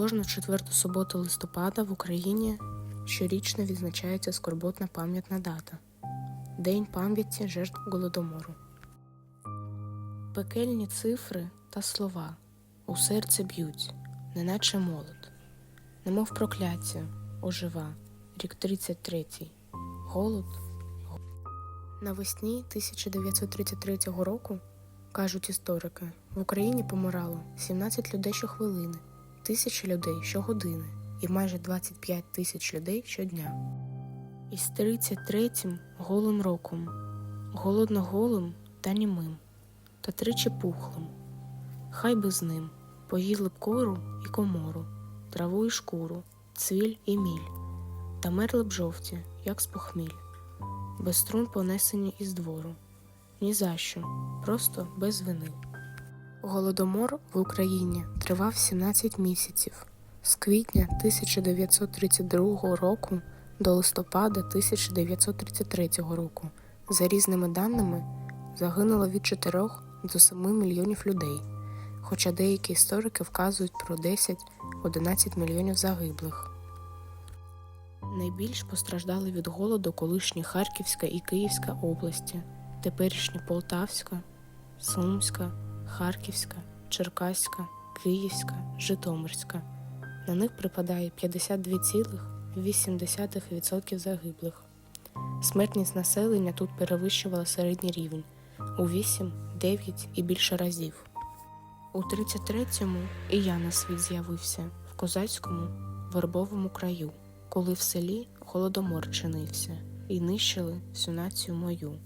кожну четверту суботу листопада в Україні щорічно відзначається скорботна пам'ятна дата День пам'яті жертв голодомору. Пекельні цифри та слова у серце б'ють, неначе молот, немов прокляття, ожива, рік 33, голод. Навесні 1933 року, кажуть історики, в Україні помирало 17 людей щохвилини, тисячі людей щогодини і майже 25 тисяч людей щодня. Із 33-м голим роком, голодно голим та німим, та тричі пухлим. Хай би з ним поїли б кору і комору, траву і шкуру, цвіль і міль, та мерли б жовті, як з похміль, без струн понесені із двору. Ні за що, просто без вини. Голодомор в Україні тривав 17 місяців з квітня 1932 року до листопада 1933 року. За різними даними, загинуло від 4 до 7 мільйонів людей, хоча деякі історики вказують про 10-11 мільйонів загиблих. Найбільш постраждали від голоду колишні Харківська і Київська області, теперішні Полтавська, Сумська, Харківська, Черкаська, Київська, Житомирська. На них припадає 52,8% загиблих. Смертність населення тут перевищувала середній рівень у 8, 9 і більше разів. У 33-му і я на світ з'явився в козацькому вербовому краю, коли в селі голодомор чинився і нищили всю націю мою.